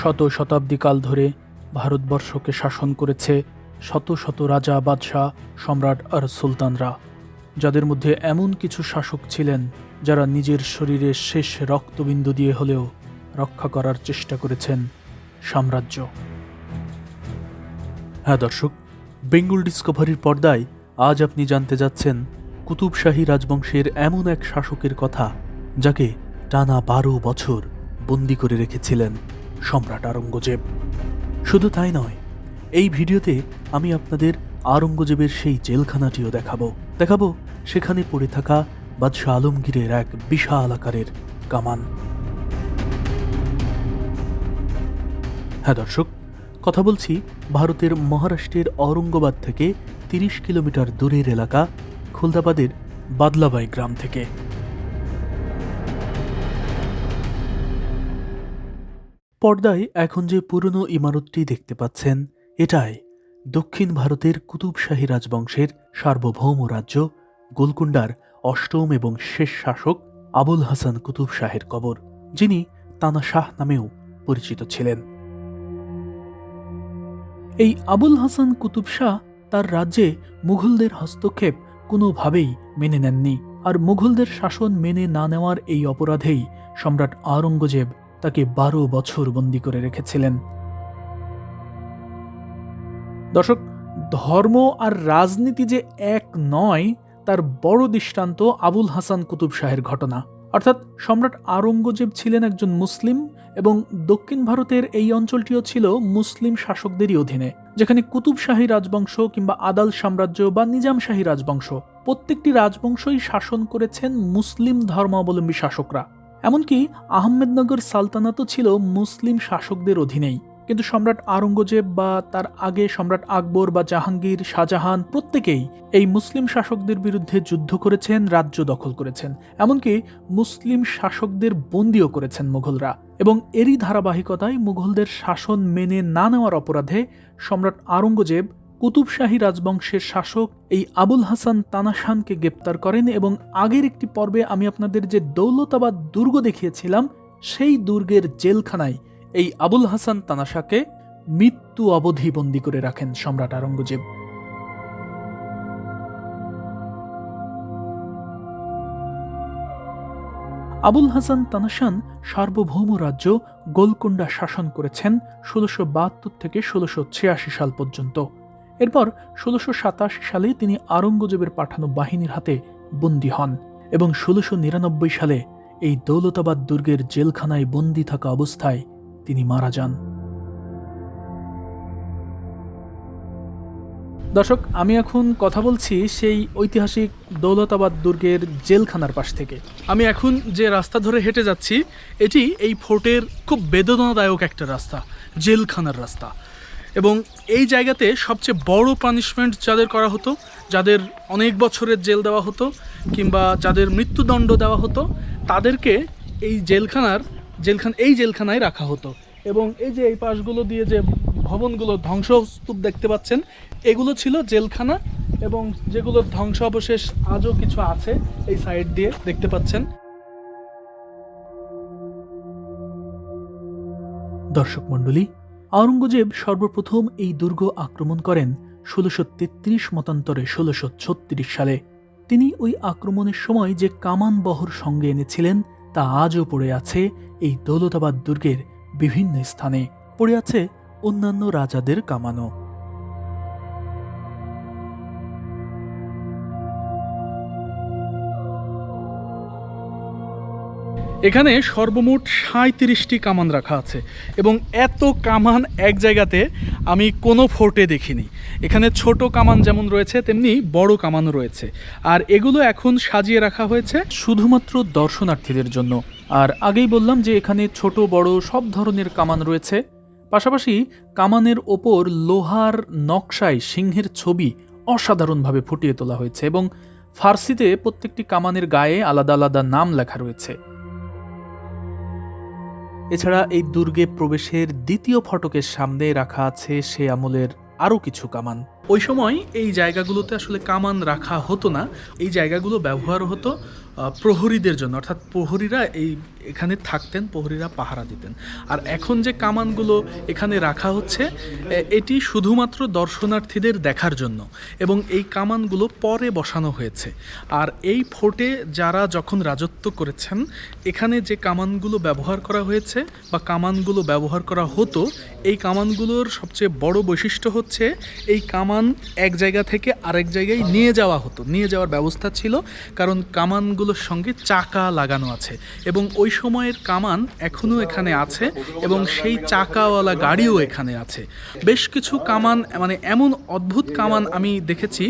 শত শতাব্দীকাল ধরে ভারতবর্ষকে শাসন করেছে শত শত রাজা, বাদশাহ, সম্রাট আর সুলতানরা, যাদের মধ্যে এমন কিছু শাসক ছিলেন যারা নিজের শরীরের শেষ রক্তবিন্দু দিয়ে হলেও রক্ষা করার চেষ্টা করেছেন সাম্রাজ্য। হ্যাঁ দর্শক, বেঙ্গল ডিসকভারির পর্দায় আজ আপনি জানতে যাচ্ছেন কুতুবশাহী রাজবংশের এমন এক শাসকের কথা, যাকে টানা বারো বছর বন্দি করে রেখেছিলেন। সম্রাট আরঙ্গজেব শুধু তাই নয়, এই ভিডিওতে আমি আপনাদের আরঙ্গজেবের সেই জেলখানাটিও দেখাবো। দেখাবো সেখানে পড়ে থাকা বাদশাহ আলমগীরের এক বিশাল আকারের কামান। হ্যাঁ দর্শক, কথা বলছি ভারতের মহারাষ্ট্রের ঔরঙ্গাবাদ থেকে তিরিশ কিলোমিটার দূরের এলাকা খুলদাবাদের বাদলাবাই গ্রাম থেকে। পর্দায় এখন যে পুরনো ইমারতটি দেখতে পাচ্ছেন, এটাই দক্ষিণ ভারতের কুতুবশাহী রাজবংশের সার্বভৌম রাজ্য গোলকুন্ডার অষ্টম এবং শেষ শাসক আবুল হাসান কুতুব শাহের কবর, যিনি তানা শাহ নামেও পরিচিত ছিলেন। এই আবুল হাসান কুতুব শাহ তার রাজ্যে মুঘলদের হস্তক্ষেপ কোনোভাবেই মেনে নেননি, আর মুঘলদের শাসন মেনে না নেওয়ার এই অপরাধেই সম্রাট আওরঙ্গজেব তাকে বারো বছর বন্দি করে রেখেছিলেন। দর্শক, ধর্ম আর রাজনীতি যে এক নয়, তার বড় দৃষ্টান্ত আবুল হাসান কুতুব শাহের ঘটনা। অর্থাৎ সম্রাট আওরঙ্গজেব ছিলেন একজন মুসলিম এবং দক্ষিণ ভারতের এই অঞ্চলটিও ছিল মুসলিম শাসকদেরই অধীনে, যেখানে কুতুব শাহী রাজবংশ কিংবা আদাল সাম্রাজ্য বা নিজাম শাহী রাজবংশ প্রত্যেকটি রাজবংশই শাসন করেছেন মুসলিম ধর্মাবলম্বী শাসকরা। এমনকি আহমেদনগর সালতানাতও ছিল মুসলিম শাসকদের অধীনেই। কিন্তু সম্রাট আওরঙ্গজেব বা তার আগে সম্রাট আকবর বা জাহাঙ্গীর, শাহজাহান প্রত্যেকেই এই মুসলিম শাসকদের বিরুদ্ধে যুদ্ধ করেছেন, রাজ্য দখল করেছেন। এমনকি মুসলিম শাসকদের বন্দিও করেছেন মুঘলরা। এবং এরই ধারাবাহিকতায় মুঘলদের শাসন মেনে না নেওয়ার অপরাধে সম্রাট আওরঙ্গজেব কুতুবশাহী রাজবংশের শাসক এই আবুল হাসান তানাশানকে গ্রেপ্তার করেন এবং আগের একটি পর্বে আমি আপনাদের যে দৌলতাবাদ দুর্গ দেখিয়েছিলাম, সেই দুর্গের জেলখানায় এই আবুল হাসান তানাশাকে মৃত্যু অবধি বন্দী করে রাখেন সম্রাট আরঙ্গজেব আবুল হাসান তানাশান সার্বভৌম রাজ্য গোলকুন্ডা শাসন করেছেন ষোলোশো বাহাত্তর থেকে ষোলোশো ছিয়াশি সাল পর্যন্ত। এরপর ষোলোশো সাতাশি সালে তিনি আরঙ্গজেবের পাঠানো বাহিনীর হাতে বন্দী হন এবং ষোলোশো নিরানব্বই সালে এই দৌলতাবাদ দুর্গের জেলখানায় বন্দী থাকা অবস্থায় তিনি মারা যান। দর্শক, আমি এখন কথা বলছি সেই ঐতিহাসিক দৌলতাবাদ দুর্গের জেলখানার পাশ থেকে। আমি এখন যে রাস্তা ধরে হেঁটে যাচ্ছি, এটি এই ফোর্টের খুব বেদনাদায়ক একটা রাস্তা, জেলখানার রাস্তা। এবং এই জায়গাতে সবচেয়ে বড় পানিশমেন্ট যাদের করা হতো, যাদের অনেক বছরের জেল দেওয়া হতো কিংবা যাদের মৃত্যুদণ্ড দেওয়া হতো, তাদেরকে এই জেলখানার, জেলখান, এই জেলখানায় রাখা হতো। এবং এই যে এই পাশগুলো দিয়ে যে ভবনগুলো ধ্বংসস্তূপ দেখতে পাচ্ছেন, এগুলো ছিল জেলখানা এবং যেগুলোর ধ্বংস অবশেষ আজও কিছু আছে এই সাইড দিয়ে দেখতে পাচ্ছেন। দর্শক মণ্ডলী আওরঙ্গজেব সর্বপ্রথম এই দুর্গ আক্রমণ করেন ষোলোশো তেত্রিশ মতান্তরে ষোলোশো ছত্রিশ সালে। তিনি ওই আক্রমণের সময় যে কামান বহর সঙ্গে এনেছিলেন, তা আজও পড়ে আছে এই দৌলতাবাদ দুর্গের বিভিন্ন স্থানে। পড়ে আছে অন্যান্য রাজাদের কামানো এখানে সর্বমোট সাঁত্রিশটি কামান রাখা আছে এবং এত কামান এক জায়গাতে আমি কোনো ফোর্টে দেখিনি। এখানে ছোট কামান যেমন রয়েছে, তেমনি বড় কামান রয়েছে। আর এগুলো এখন সাজিয়ে রাখা হয়েছে শুধুমাত্র দর্শনার্থীদের জন্য। আর আগেই বললাম যে এখানে ছোট, বড় সব ধরনের কামান রয়েছে। পাশাপাশি কামানের ওপর লোহার নকশায় সিংহের ছবি অসাধারণভাবে ফুটিয়ে তোলা হয়েছে এবং ফার্সিতে প্রত্যেকটি কামানের গায়ে আলাদা আলাদা নাম লেখা রয়েছে। এছাড়া এই দুর্গে প্রবেশের দ্বিতীয় ফটকের সামনে রাখা আছে সে আমলের আরও কিছু কামান। ওই সময় এই জায়গাগুলোতে আসলে কামান রাখা হতো না। এই জায়গাগুলো ব্যবহার হতো প্রহরীদের জন্য। অর্থাৎ প্রহরীরা এই এখানে থাকতেন, প্রহরীরা পাহারা দিতেন। আর এখন যে কামানগুলো এখানে রাখা হচ্ছে এটি শুধুমাত্র দর্শনার্থীদের দেখার জন্য এবং এই কামানগুলো পরে বসানো হয়েছে। আর এই ফোর্টে যারা যখন রাজত্ব করেছেন, এখানে যে কামানগুলো ব্যবহার করা হয়েছে বা কামানগুলো ব্যবহার করা হতো, এই কামানগুলোর সবচেয়ে বড় বৈশিষ্ট্য হচ্ছে, এই কামান এক জায়গা থেকে আরেক জায়গায় নিয়ে যাওয়া হতো। নিয়ে যাওয়ার ব্যবস্থা ছিল, কারণ কামানগুলোর সঙ্গে চাকা লাগানো আছে এবং ওই সময়ের কামান এখনও এখানে আছে এবং সেই চাকাওয়ালা গাড়িও এখানে আছে। বেশ কিছু কামান মানে এমন অদ্ভুত কামান আমি দেখেছি।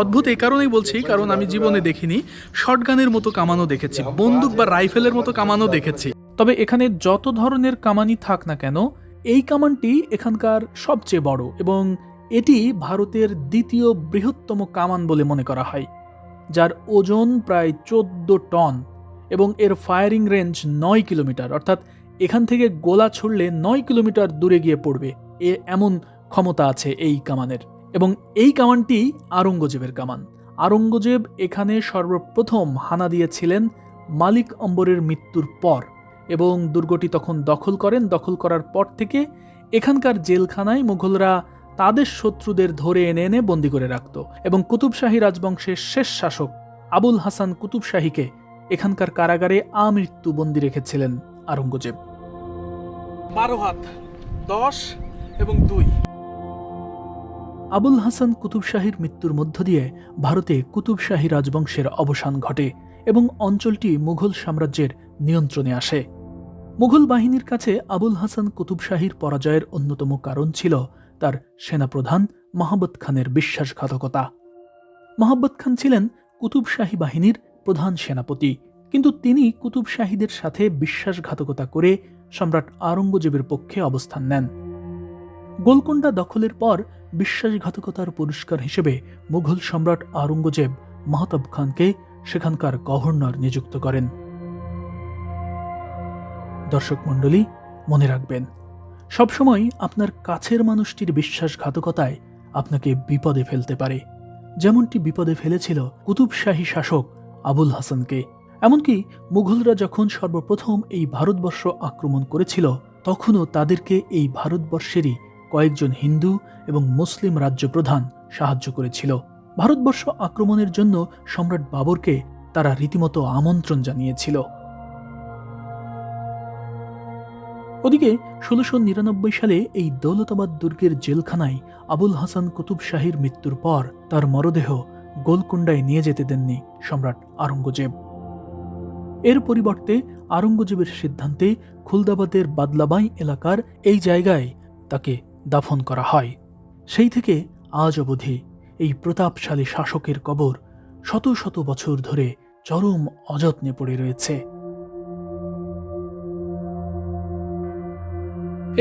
অদ্ভুত এই কারণেই বলছি, কারণ আমি জীবনে দেখিনি। শটগানের মতো কামানও দেখেছি, বন্দুক বা রাইফেলের মতো কামানও দেখেছি। তবে এখানে যত ধরনের কামানই থাক না কেন, এই কামানটি এখানকার সবচেয়ে বড় এবং এটি ভারতের দ্বিতীয় বৃহত্তম কামান বলে মনে করা হয়। যার ওজন প্রায় চোদ্দ টন এবং এর ফায়ারিং রেঞ্জ নয় কিলোমিটার, অর্থাৎ এখান থেকে গোলা ছুড়লে নয় কিলোমিটার দূরে গিয়ে পড়বে। এ এমন ক্ষমতা আছে এই কামানের। এবং এই কামানটি আরঙ্গজেবের কামান। আরঙ্গজেব এখানে সর্বপ্রথম হানা দিয়েছিলেন মালিক অম্বরের মৃত্যুর পর এবং দুর্গটি তখন দখল করেন। দখল করার পর থেকে এখানকার জেলখানায় মুঘলরা তাদের শত্রুদের ধরে এনে এনে বন্দি করে রাখত এবং কুতুবশাহী রাজবংশের শেষ শাসক আবুল হাসান কুতুবশাহীকে এখানকার কারাগারে আমৃত্যু বন্দি রেখেছিলেন আরঙ্গজেব বারো হাত দশ এবং দুই। আবুল হাসান কুতুবশাহীর মৃত্যুর মধ্য দিয়ে ভারতে কুতুবশাহী রাজবংশের অবসান ঘটে এবং অঞ্চলটি মুঘল সাম্রাজ্যের নিয়ন্ত্রণে আসে। মুঘল বাহিনীর কাছে আবুল হাসান কুতুবশাহীর পরাজয়ের অন্যতম কারণ ছিল তার সেনাপ্রধান মাহবত খানের বিশ্বাসঘাতকতা। মাহবত খান ছিলেন কুতুবশাহী বাহিনীর প্রধান সেনাপতি, কিন্তু তিনি কুতুবশাহীদের সাথে বিশ্বাসঘাতকতা করে সম্রাট আওরঙ্গজেবের পক্ষে অবস্থান নেন। গোলকোন্ডা দখলের পর বিশ্বাসঘাতকতার পুরস্কার হিসেবে মুঘল সম্রাট আওরঙ্গজেব মাহতাব খানকে সেখানকার গভর্নর নিযুক্ত করেন। দর্শক মণ্ডলী, মনে রাখবেন সবসময় আপনার কাছের মানুষটির বিশ্বাসঘাতকতায় আপনাকে বিপদে ফেলতে পারে। যেমনটি বিপদে ফেলেছিল কুতুবশাহী শাসক আবুল হাসানকে। এমনকি মুঘলরা যখন সর্বপ্রথম এই ভারতবর্ষ আক্রমণ করেছিল, তখনও তাদেরকে এই ভারতবর্ষেরই কয়েকজন হিন্দু এবং মুসলিম রাজ্য প্রধান সাহায্য করেছিল। ভারতবর্ষ আক্রমণের জন্য সম্রাট বাবরকে তারা রীতিমতো আমন্ত্রণ জানিয়েছিল। ওদিকে ষোলোশো নিরানব্বই সালে এই দৌলতাবাদ দুর্গের জেলখানায় আবুল হাসান কুতুব শাহীর মৃত্যুর পর তার মরদেহ গোলকুন্ডায় নিয়ে যেতে দেননি সম্রাট আরঙ্গজেব এর পরিবর্তে আরঙ্গজেবের সিদ্ধান্তে খুলদাবাদের বাদলাবাই এলাকার এই জায়গায় তাকে দাফন করা হয়। সেই থেকে আজ অবধি এই প্রতাপশালী শাসকের কবর শত শত বছর ধরে চরম অযত্নে পড়ে রয়েছে।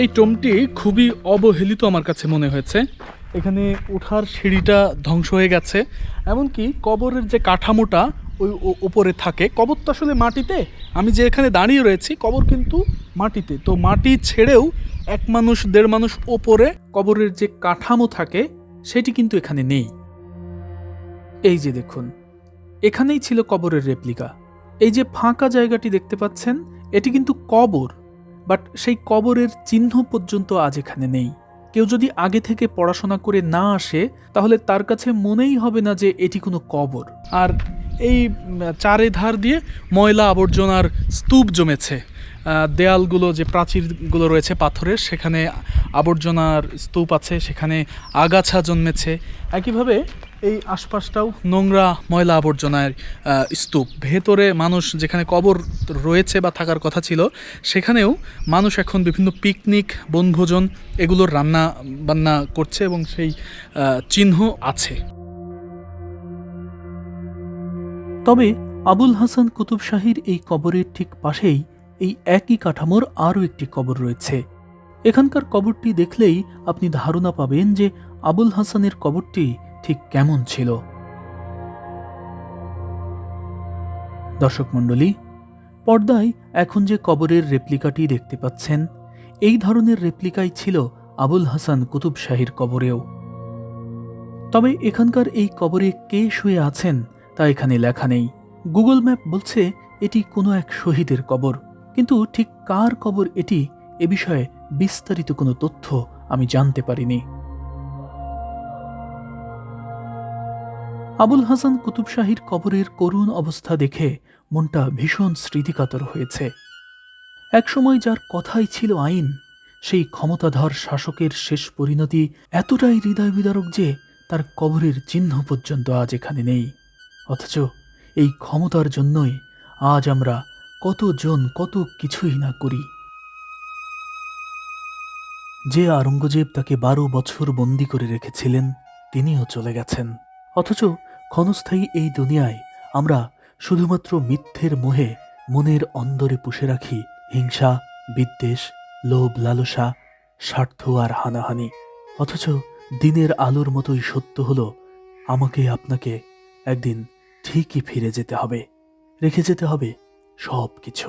এই টোমটি খুবই অবহেলিত আমার কাছে মনে হয়েছে। এখানে ওঠার সিঁড়িটা ধ্বংস হয়ে গেছে। এমনকি কবরের যে কাঠামোটা ওই ওপরে থাকে। কবর তো আসলে মাটিতে। আমি যে এখানে দাঁড়িয়ে রয়েছি, কবর কিন্তু মাটিতে। তো মাটি ছেড়েও এক মানুষ, দেড় মানুষ ওপরে কবরের যে কাঠামো থাকে, সেটি কিন্তু এখানে নেই। এই যে দেখুন, এখানেই ছিল কবরের রেপ্লিকা এই যে ফাঁকা জায়গাটি দেখতে পাচ্ছেন, এটি কিন্তু কবর। বাট সেই কবরের চিহ্ন পর্যন্ত আজ এখানে নেই। কেউ যদি আগে থেকে পড়াশোনা করে না আসে, তাহলে তার কাছে মনেই হবে না যে এটি কোনো কবর। আর এই চারে ধার দিয়ে ময়লা আবর্জনার স্তূপ জমেছে। দেয়ালগুলো যে প্রাচীরগুলো রয়েছে পাথরের, সেখানে আবর্জনার স্তূপ আছে, সেখানে আগাছা জন্মেছে। একইভাবে এই আশপাশটাও? নোংরা ময়লা আবর্জনার স্তূপ। ভেতরে মানুষ যেখানে কবর রয়েছে বা থাকার কথা ছিল সেখানেও মানুষ এখন বিভিন্ন পিকনিক বনভোজন এগুলোর রান্না বান্না করছে এবং সেই চিহ্ন আছে। তবে আবুল হাসান কুতুব শাহীর এই কবরের ঠিক পাশেই এই একই কাঠামোর আরও একটি কবর রয়েছে। এখানকার কবরটি দেখলেই আপনি ধারণা পাবেন যে আবুল হাসানের কবরটি ঠিক কেমন ছিল? দর্শক মণ্ডলী, পর্দায় এখন যে কবরের রেপ্লিকাটি দেখতে পাচ্ছেন, এই ধরনের রেপ্লিকাই ছিল আবুল হাসান কুতুব শাহীর কবরেও। তবে এখানকার এই কবরে কে শুয়ে আছেন তা এখানে লেখা নেই। গুগল ম্যাপ বলছে এটি কোনো এক শহীদের কবর, কিন্তু ঠিক কার কবর এটি এ বিষয়ে বিস্তারিত কোনো তথ্য আমি জানতে পারিনি। আবুল হাসান কুতুব শাহীর কবরের করুণ অবস্থা দেখে মনটা ভীষণ স্মৃতিকাতর হয়েছে। একসময় যার কথাই ছিল আইন, সেই ক্ষমতাধর শাসকের শেষ পরিণতি এতটাই হৃদয় বিদারক যে তার কবরের চিহ্ন পর্যন্ত আজ এখানে নেই। অথচ এই ক্ষমতার জন্যই আজ আমরা কতজন কত কিছুই না করি। যে আরঙ্গজেব তাকে বারো বছর বন্দি করে রেখেছিলেন, তিনিও চলে গেছেন। অথচ ক্ষণস্থায়ী এই দুনিয়ায় আমরা শুধুমাত্র মিথ্যের মোহে মনের অন্দরে পুষে রাখি হিংসা, বিদ্বেষ, লোভ, লালসা, স্বার্থ আর হানাহানি। অথচ দিনের আলোর মতোই সত্য হলো, আমাকে আপনাকে একদিন ঠিকই ফিরে যেতে হবে, রেখে যেতে হবে সব কিছু